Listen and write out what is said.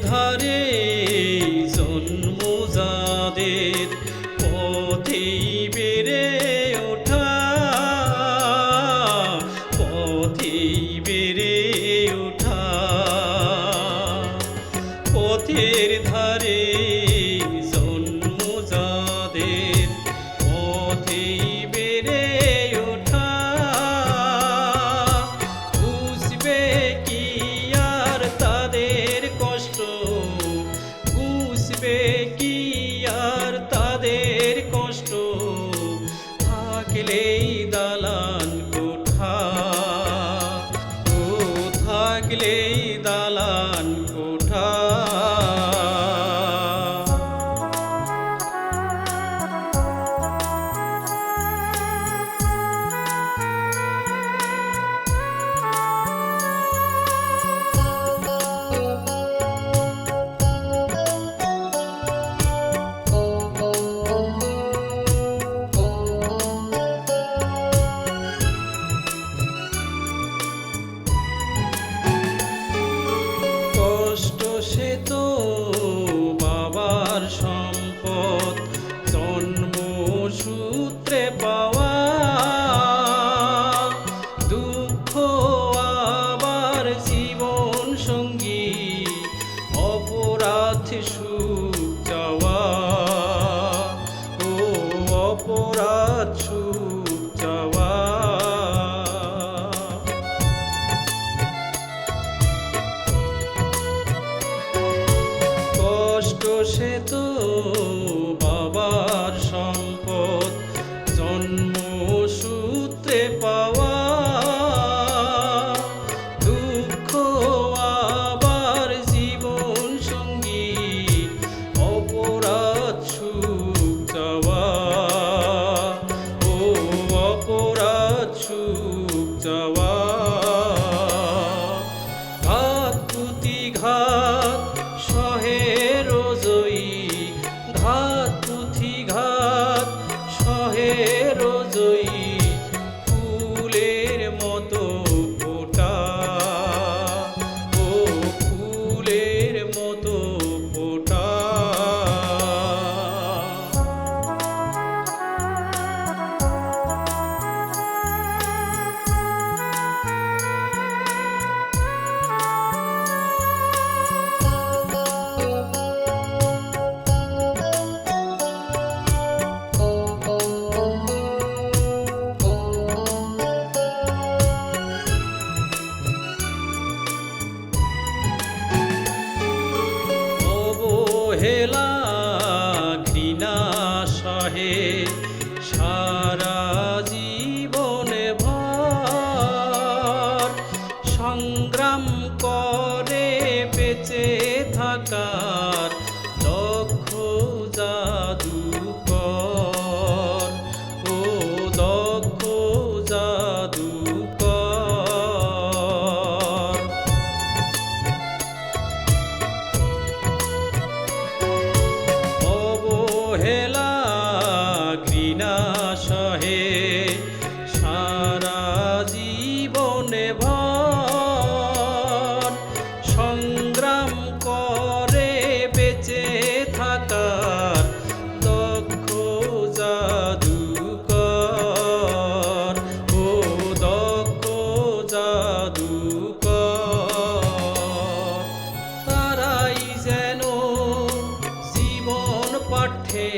ধারে জন্ম যাদের পথেই বেড়ে ওঠা পথেই বেড়ে ওঠা। পথের কথা তো বাবার সঙ্গে Oh. অবহেলা ঘৃণা সহে। সারা জীবনে ভর সংগ্রাম করে বেঁচে নহে সারা জীবনে ভর, সংগ্রাম করে বেঁচে থাকার দক্ষ জাদুকর। ও দক্ষ জাদুকর, তারাই যেন জীবন পাঠে